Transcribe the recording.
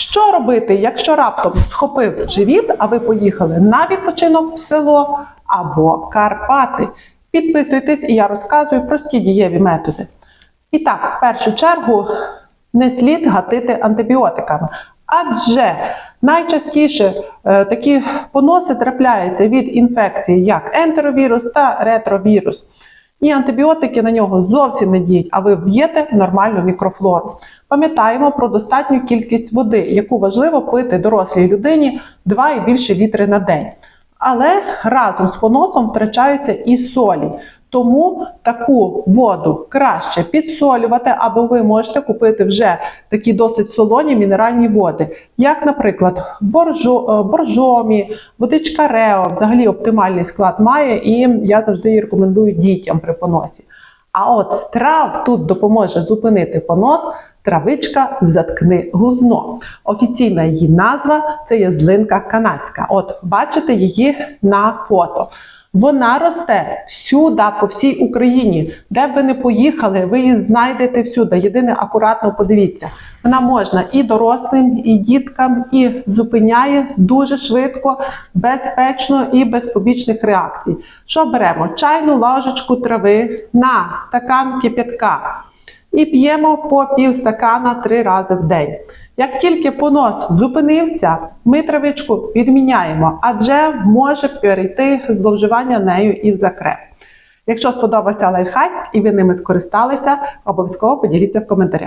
Що робити, якщо раптом схопив живіт, а ви поїхали на відпочинок в село або Карпати? Підписуйтесь, і я розказую прості дієві методи. І так, в першу чергу, не слід гатити антибіотиками. Адже найчастіше е, такі поноси трапляються від інфекції, як ентеровірус та ретровірус. І антибіотики на нього зовсім не діють, а ви вб'єте нормальну мікрофлору. Пам'ятаємо про достатню кількість води, яку важливо пити дорослій людині 2 і більше літри на день. Але разом з поносом втрачаються і солі. Тому таку воду краще підсолювати, або ви можете купити вже такі досить солоні мінеральні води, як, наприклад, боржо, е, боржомі, водичка Рео, взагалі оптимальний склад має, і я завжди її рекомендую дітям при поносі. А от з трав тут допоможе зупинити понос травичка заткни гузно. Офіційна її назва це є злинка канадська. От бачите її на фото. Вона росте всюди, по всій Україні. Де б ви не поїхали, ви її знайдете всюди. Єдине, акуратно подивіться. Вона можна і дорослим, і діткам, і зупиняє дуже швидко, безпечно і без побічних реакцій. Що беремо? Чайну ложечку трави на стакан кип'ятка і п'ємо по пів стакана три рази в день. Як тільки понос зупинився, ми травичку відміняємо, адже може перейти зловживання нею і в закреп. Якщо сподобався лайфхак і ви ними скористалися, обов'язково поділіться в коментарях.